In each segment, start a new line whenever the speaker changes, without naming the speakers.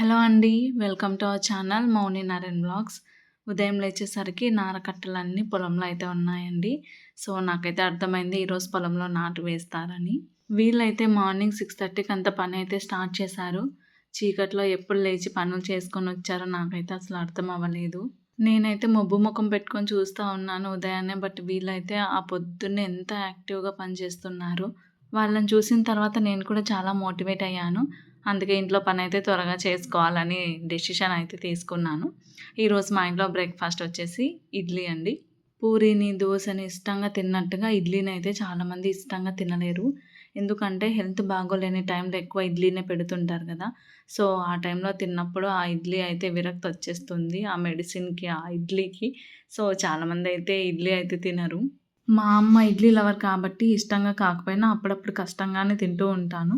Hello అండి welcome to our channel Mouni Narayan blogs. ఉదయం లేచేసరికి నారకట్టలన్నీ పొలంలో అయితే ఉన్నాయండి. సో నాకైతే అర్థమైంది ఈరోజు పొలంలో నాటు వేస్తారని. వీళ్ళైతే మార్నింగ్ సిక్స్ థర్టీకి అంత పని అయితే స్టార్ట్ చేశారు. చీకట్లో ఎప్పుడు లేచి పనులు చేసుకొని వచ్చారో నాకైతే అసలు అర్థం అవ్వలేదు. నేనైతే మబ్బు ముఖం పెట్టుకొని చూస్తూ ఉన్నాను ఉదయాన్నే బట్ వీళ్ళైతే ఆ పొద్దున్నే ఎంత యాక్టివ్గా పనిచేస్తున్నారు. వాళ్ళని చూసిన తర్వాత నేను కూడా చాలా మోటివేట్ అయ్యాను. అందుకే ఇంట్లో పని అయితే త్వరగా చేసుకోవాలని డెసిషన్ అయితే తీసుకున్నాను. ఈరోజు మా ఇంట్లో బ్రేక్ఫాస్ట్ వచ్చేసి ఇడ్లీ అండి. పూరీని దోశని ఇష్టంగా తిన్నట్టుగా ఇడ్లీని అయితే చాలామంది ఇష్టంగా తినలేరు. ఎందుకంటే హెల్త్ బాగోలేని టైంలో ఎక్కువ ఇడ్లీనే పెడుతుంటారు కదా. సో ఆ టైంలో తిన్నప్పుడు ఆ ఇడ్లీ అయితే విరక్తి వచ్చేస్తుంది. ఆ మెడిసిన్కి ఆ ఇడ్లీకి. సో చాలామంది అయితే ఇడ్లీ అయితే తినరు. మా అమ్మ ఇడ్లీ లవర్ కాబట్టి ఇష్టంగా కాకపోయినా అప్పుడప్పుడు కష్టంగానే తింటూ ఉంటాను.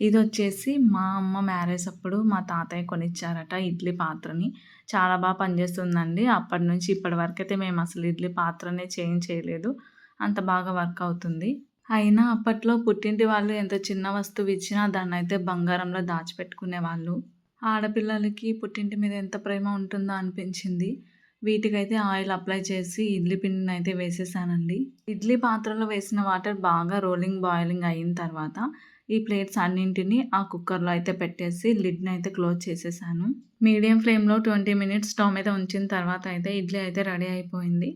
ఇది వచ్చేసి మా అమ్మ మ్యారేజ్ అప్పుడు మా తాతయ్య కొనిచ్చారట ఇడ్లీ పాత్రని. చాలా బాగా పనిచేస్తుందండి. అప్పటి నుంచి ఇప్పటి వరకు అయితే మేము అసలు ఇడ్లీ పాత్రనే చేంజ్ చేయలేదు. అంత బాగా వర్క్ అవుతుంది. అయినా అప్పట్లో పుట్టింటి వాళ్ళు ఎంత చిన్న వస్తువు ఇచ్చినా దాన్ని అయితే బంగారంలో దాచిపెట్టుకునే వాళ్ళు ఆడపిల్లలకి పుట్టింటి మీద ఎంత ప్రేమ ఉంటుందో అనిపించింది. వీటికైతే ఆయిల్ అప్లై చేసి ఇడ్లీ పిండిని అయితే వేసేసానండి. ఇడ్లీ పాత్రలో వేసిన వాటర్ బాగా రోలింగ్ బాయిలింగ్ అయిన తర్వాత ఈ ప్లేట్స్ అన్నింటినీ ఆ కుక్కర్లో అయితే పెట్టేసి లిడ్ని అయితే క్లోజ్ చేసేసాను. మీడియం ఫ్లేమ్లో ట్వంటీ మినిట్స్ స్టవ్ మీద ఉంచిన తర్వాత అయితే ఇడ్లీ అయితే రెడీ అయిపోయింది.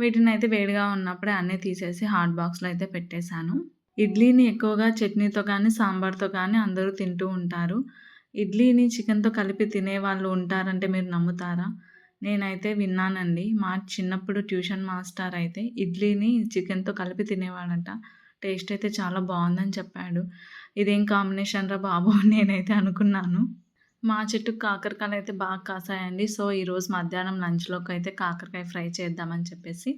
వీటిని అయితే వేడిగా ఉన్నప్పుడే అన్నీ తీసేసి హాట్ బాక్స్లో అయితే పెట్టేశాను. ఇడ్లీని ఎక్కువగా చట్నీతో కానీ సాంబార్తో కానీ అందరూ తింటూ ఉంటారు. ఇడ్లీని చికెన్తో కలిపి తినే వాళ్ళు ఉంటారంటే మీరు నమ్ముతారా? నేనైతే విన్నానండి. మా చిన్నప్పుడు ట్యూషన్ మాస్టర్ అయితే ఇడ్లీని చికెన్తో కలిపి తినేవాడట. టేస్ట్ అయితే చాలా బాగుందని చెప్పాడు. ఇదేం కాంబినేషన్ రా బాబు నేనైతే అనుకున్నాను. మా చెట్టు కాకరకాయలు అయితే బాగా కాసాయండి. సో ఈరోజు మధ్యాహ్నం లంచ్లోకి అయితే కాకరకాయ ఫ్రై చేద్దామని చెప్పేసి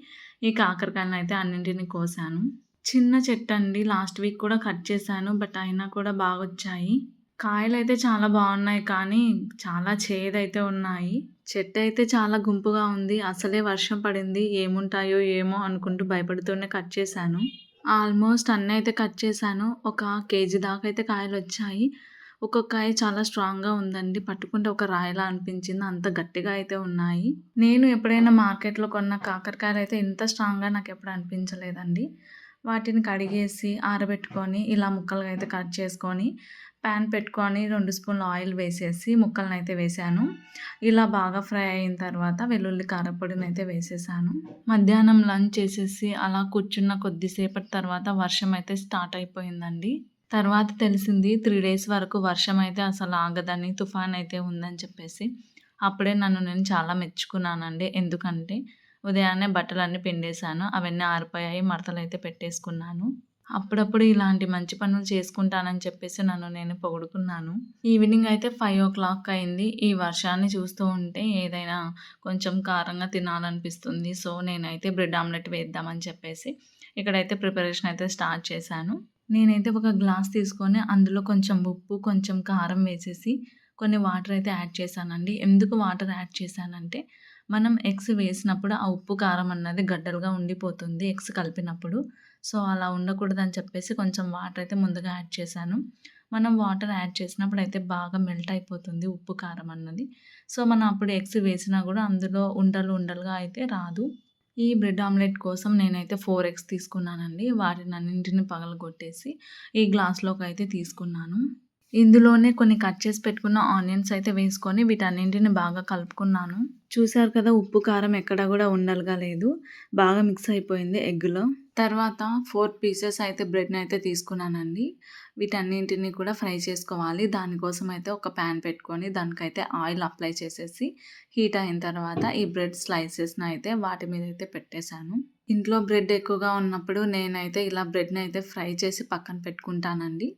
ఈ కాకరకాయలను అయితే అన్నింటిని కోసాను. చిన్న చెట్టు అండి. లాస్ట్ వీక్ కూడా కట్ చేశాను. బట్ అయినా కూడా బాగా వచ్చాయి. కాయలు అయితే చాలా బాగున్నాయి కానీ చాలా చేదైతే ఉన్నాయి. చెట్టు అయితే చాలా గుంపుగా ఉంది. అసలే వర్షం పడింది. ఏముంటాయో ఏమో అనుకుంటూ భయపడుతూనే కట్ చేశాను. ఆల్మోస్ట్ అన్నీ అయితే కట్ చేశాను. ఒక కేజీ దాకా అయితే కాయలు వచ్చాయి ఒక్కొక్క కాయ చాలా స్ట్రాంగ్గా ఉందండి. పట్టుకుంటే ఒక రాయిలా అనిపించింది. అంత గట్టిగా అయితే ఉన్నాయి. నేను ఎప్పుడైనా మార్కెట్లో కొన్న కాకరకాయలు అయితే ఇంత స్ట్రాంగ్గా నాకు ఎప్పుడు అనిపించలేదండి. వాటిని కడిగేసి ఆరబెట్టుకొని ఇలా ముక్కలుగా అయితే కట్ చేసుకొని ప్యాన్ పెట్టుకొని రెండు స్పూన్లు ఆయిల్ వేసేసి ముక్కలను అయితే వేసాను. ఇలా బాగా ఫ్రై అయిన తర్వాత వెల్లుల్లి కారపొడిని అయితే వేసేసాను. మధ్యాహ్నం లంచ్ చేసేసి అలా కూర్చున్న కొద్దిసేపటి తర్వాత వర్షం అయితే స్టార్ట్ అయిపోయిందండి. తర్వాత తెలిసింది త్రీ డేస్ వరకు వర్షం అయితే అసలు ఆగదని తుఫాన్ అయితే ఉందని చెప్పేసి. అప్పుడే నన్ను నేను చాలా మెచ్చుకున్నానండి. ఎందుకంటే ఉదయాన్నే బట్టలన్నీ పిండేశాను. అవన్నీ ఆరిపోయాయి. మడతలు అయితే పెట్టేసుకున్నాను. అప్పుడప్పుడు ఇలాంటి మంచి పనులు చేసుకుంటానని చెప్పేసి నన్ను నేను పొగుడుకున్నాను. ఈవినింగ్ అయితే ఫైవ్ ఓ క్లాక్ అయింది. ఈ వర్షాన్ని చూస్తూ ఉంటే ఏదైనా కొంచెం కారంగా తినాలనిపిస్తుంది. సో నేనైతే బ్రెడ్ ఆమ్లెట్ వేద్దామని చెప్పేసి ఇక్కడైతే ప్రిపరేషన్ అయితే స్టార్ట్ చేశాను. నేనైతే ఒక గ్లాస్ తీసుకొని అందులో కొంచెం ఉప్పు కొంచెం కారం వేసేసి కొన్ని వాటర్ అయితే యాడ్ చేశానండి. ఎందుకు వాటర్ యాడ్ చేశానంటే మనం ఎగ్స్ వేసినప్పుడు ఆ ఉప్పు కారం అన్నది గడ్డలుగా ఉండిపోతుంది ఎగ్స్ కలిపినప్పుడు. సో అలా ఉండకూడదని చెప్పేసి కొంచెం వాటర్ అయితే ముందుగా యాడ్ చేశాను. మనం వాటర్ యాడ్ చేసినప్పుడు అయితే బాగా మెల్ట్ అయిపోతుంది ఉప్పు కారం అన్నది. సో మనం అప్పుడు ఎగ్స్ వేసినా కూడా అందులో ఉండలు ఉండలుగా అయితే రాదు. ఈ బ్రెడ్ ఆమ్లెట్ కోసం నేనైతే ఫోర్ ఎగ్స్ తీసుకున్నానండి. వాటిని అన్నింటిని పగలగొట్టేసి ఈ గ్లాస్లోకి అయితే తీసుకున్నాను. ఇందులోనే కొన్ని కట్ చేసి పెట్టుకున్న ఆనియన్స్ అయితే వేసుకొని వీటన్నింటిని బాగా కలుపుకున్నాను. చూసారు కదా ఉప్పు కారం ఎక్కడ కూడా ఉండలుగా లేదు. బాగా మిక్స్ అయిపోయింది ఎగ్లో తర్వాత ఫోర్ పీసెస్ అయితే బ్రెడ్ని అయితే తీసుకున్నానండి. వీటన్నింటిని కూడా ఫ్రై చేసుకోవాలి. దానికోసం అయితే ఒక ప్యాన్ పెట్టుకొని దానికైతే ఆయిల్ అప్లై చేసేసి హీట్ అయిన తర్వాత ఈ బ్రెడ్ స్లైసెస్ని అయితే వాటి మీద అయితే పెట్టేశాను. ఇంట్లో బ్రెడ్ ఎక్కువగా ఉన్నప్పుడు నేనైతే ఇలా బ్రెడ్ని అయితే ఫ్రై చేసి పక్కన పెట్టుకుంటానండి.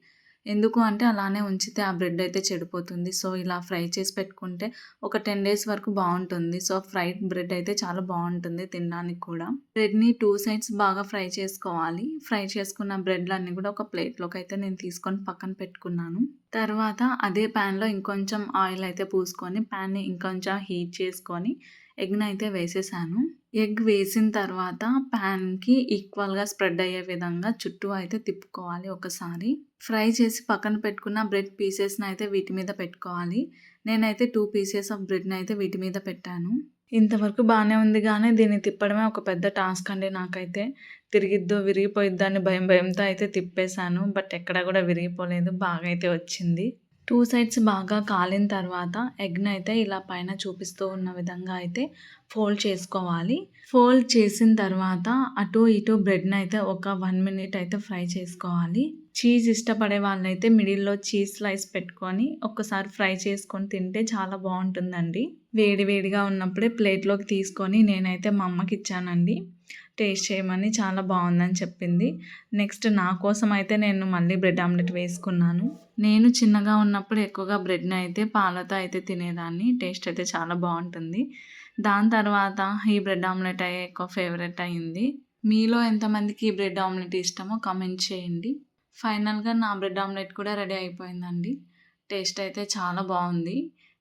ఎందుకు అంటే అలానే ఉంచితే ఆ బ్రెడ్ అయితే చెడిపోతుంది. సో ఇలా ఫ్రై చేసి పెట్టుకుంటే ఒక టెన్ డేస్ వరకు బాగుంటుంది. సో ఫ్రైడ్ బ్రెడ్ అయితే చాలా బాగుంటుంది తినడానికి కూడా. బ్రెడ్ని టూ సైడ్స్ బాగా ఫ్రై చేసుకోవాలి. ఫ్రై చేసుకున్న బ్రెడ్లన్నీ కూడా ఒక ప్లేట్లోకి అయితే నేను తీసుకొని పక్కన పెట్టుకున్నాను. తర్వాత అదే ప్యాన్లో ఇంకొంచెం ఆయిల్ అయితే పూసుకొని ప్యాన్ని ఇంకొంచెం హీట్ చేసుకొని ఎగ్ని అయితే వేసేసాను. ఎగ్ వేసిన తర్వాత ప్యాన్కి ఈక్వల్గా స్ప్రెడ్ అయ్యే విధంగా చుట్టూ అయితే తిప్పుకోవాలి ఒకసారి. ఫ్రై చేసి పక్కన పెట్టుకున్న బ్రెడ్ పీసెస్ని అయితే వీటి మీద పెట్టుకోవాలి. నేనైతే టూ పీసెస్ ఆఫ్ బ్రెడ్ని అయితే వీటి మీద పెట్టాను. ఇంతవరకు బాగానే ఉంది కానీ దీన్ని తిప్పడమే ఒక పెద్ద టాస్క్ అండి నాకైతే. తిరిగిద్దో విరిగిపోయిద్దో అని భయం భయంతో అయితే తిప్పేశాను. బట్ ఎక్కడ కూడా విరిగిపోలేదు. బాగా అయితే వచ్చింది. టూ సైడ్స్ బాగా కాలిన తర్వాత ఎగ్ని అయితే ఇలా పైన చూపిస్తూ ఉన్న విధంగా అయితే ఫోల్డ్ చేసుకోవాలి. ఫోల్డ్ చేసిన తర్వాత అటు ఇటు బ్రెడ్ని అయితే ఒక వన్ మినిట్ అయితే ఫ్రై చేసుకోవాలి. చీజ్ ఇష్టపడే వాళ్ళైతే మిడిల్లో చీజ్ స్లైస్ పెట్టుకొని ఒక్కసారి ఫ్రై చేసుకొని తింటే చాలా బాగుంటుందండి. వేడి వేడిగా ఉన్నప్పుడే ప్లేట్లోకి తీసుకొని నేనైతే మా అమ్మకి ఇచ్చానండి. టేస్ట్ చేయమని చాలా బాగుందని చెప్పింది. నెక్స్ట్ నా కోసం అయితే నేను మళ్ళీ బ్రెడ్ ఆమ్లెట్ వేసుకున్నాను. నేను చిన్నగా ఉన్నప్పుడు ఎక్కువగా బ్రెడ్ని అయితే పాలతో అయితే తినేదాన్ని. టేస్ట్ అయితే చాలా బాగుంటుంది. దాని తర్వాత ఈ బ్రెడ్ ఆమ్లెట్ అయ్యే ఎక్కువ ఫేవరెట్ అయింది. మీలో ఎంతమందికి ఈ బ్రెడ్ ఆమ్లెట్ ఇష్టమో కామెంట్ చేయండి. ఫైనల్గా నా బ్రెడ్ ఆమ్లెట్ కూడా రెడీ అయిపోయిందండి. టేస్ట్ అయితే చాలా బాగుంది.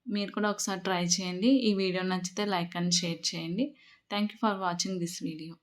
మీరు కూడా ఒకసారి ట్రై చేయండి. ఈ వీడియో నచ్చితే లైక్ అండ్ షేర్ చేయండి. Thank you for watching this video.